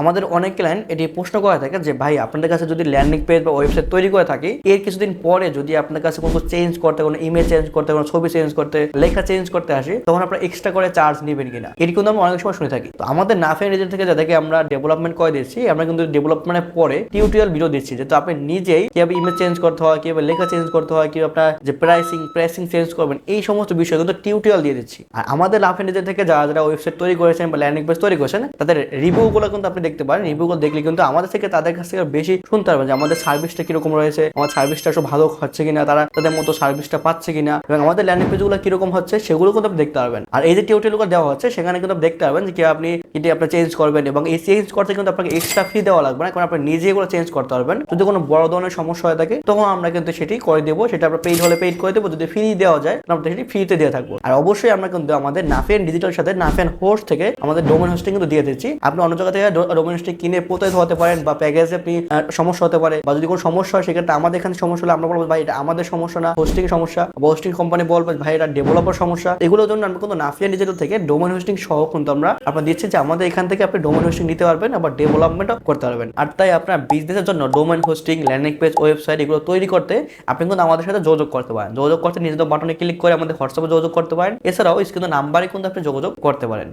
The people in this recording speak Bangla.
আমাদের অনেক ক্লায়েন্ট এটি প্রশ্ন করে থাকে যে, ভাই, আপনাদের কাছে যদি ল্যান্ডিং পেজ বা ওয়েবসাইট তৈরি করে থাকি, এর কিছুদিন পরে যদি আপনার কাছে কোনো চেঞ্জ করতে, কোনো ইমেজ চেঞ্জ করতে, কোনো ছবি চেঞ্জ করতে, লেখা চেঞ্জ করতে আসি, তখন আপনারা এক্সট্রা করে চার্জ নেবেন কিনা? এটি কিন্তু আমরা অনেক সময় শুনে থাকি। তো আমাদের নাফেন রিজন থেকে যাদেরকে আমরা ডেভেলপমেন্ট করে দিচ্ছি, আমরা কিন্তু ডেভেলপমেন্টের পরে টিউটোরিয়াল ভিডিও দিচ্ছি, যেহেতু আপনি নিজেই কীভাবে ইমেজ চেঞ্জ করতে হয়, কীভাবে লেখা চেঞ্জ করতে হয়, কীভাবে আপনার যে প্রাইসিং প্রাইসিং চেঞ্জ করবেন, এই সমস্ত বিষয় কিন্তু টিউটোরিয়াল দিয়ে দিচ্ছি। আর আমাদের লাফেন রিজন থেকে যারা যারা ওয়েবসাইট তৈরি করেছেন বা ল্যান্ডিং পেজ তৈরি করেছেন, তাদের রিভিউগুলো কিন্তু আপনি দেখতে পারেন রিভিউগুলো দেখলে কিন্তু আমাদের থেকে তাদের কাছ থেকে বেশি শুনতে পারবেন যে আমাদের সার্ভিসটা কীরকম রয়েছে, আমার সার্ভিসটা সব ভালো হচ্ছে কিনা, তারা তাদের মতো সার্ভিসটা পাচ্ছে কিনা, এবং আমাদের ল্যান্ডিং পেজগুলো কীরকম হচ্ছে সেগুলো কিন্তু আপনি দেখতে পারবেন। আর এই যে টিউটোরিয়ালগুলো দেওয়া হচ্ছে, সেখানে কিন্তু দেখতে পারবেন যে কি আপনি এটি আপনি চেঞ্জ করবেন এবং এই চেঞ্জ করতে কিন্তু আপনাকে এক্সট্রা ফি দেওয়া লাগবে না, কারণ আপনি নিজে এগুলো চেঞ্জ করতে পারবেন। যদি কোনো বড় ধরনের সমস্যা হয়ে থাকে, তখন আমরা কিন্তু সেটি করে দেবো, সেটা আমরা পেইড হলে পেইড করে দেবো, যদি ফ্রি দেওয়া যায় আমরা সেটি ফ্রিতে দিয়ে থাকব। আর অবশ্যই আমরা কিন্তু আমাদের নাফেন ডিজিটাল সাথে নাফেন হোস্ট থেকে আমাদের ডোমেন হোস্টিং কিন্তু দিয়ে দিচ্ছি। আপনি অন্য জায়গা থেকে ডোমেন হোস্টিং কিনে প্রতারিত হতে পারেন বা প্যাকেজে আপনি সমস্যা হতে পারে বা যদি কোনো সমস্যা হয়, সেক্ষেত্রে আমাদের এখানে সমস্যা হলে আমরা বলব, ভাই, এটা আমাদের সমস্যা না হোস্টিং সমস্যা। বা হোস্টিং কোম্পানি বলবে, ভাই, এটা ডেভেলপার সমস্যা। এগুলোর জন্য আমরা কিন্তু নাফিয়ান ডিজিটাল থেকে ডোমেন হোস্টিং সহ কিন্তু আমরা আপনার দিচ্ছি যে আমাদের এখান থেকে আপনি ডোমেন হোস্টিং নিতে পারবেন, আবার ডেভেলপমেন্টও করতে পারবেন। আর তাই আপনার বিজনেসের জন্য domain hosting landing page website এগুলো তৈরি করতে আপনি কিন্তু আমাদের সাথে যোগাযোগ করতে পারেন। যোগাযোগ করতে নিজেদের বাটনে ক্লিক করে আমাদের হোয়াটসঅ্যাপে যোগাযোগ করতে পারেন। এছাড়াও স্ক্রিনের নাম্বারে কিন্তু আপনি যোগাযোগ করতে পারেন।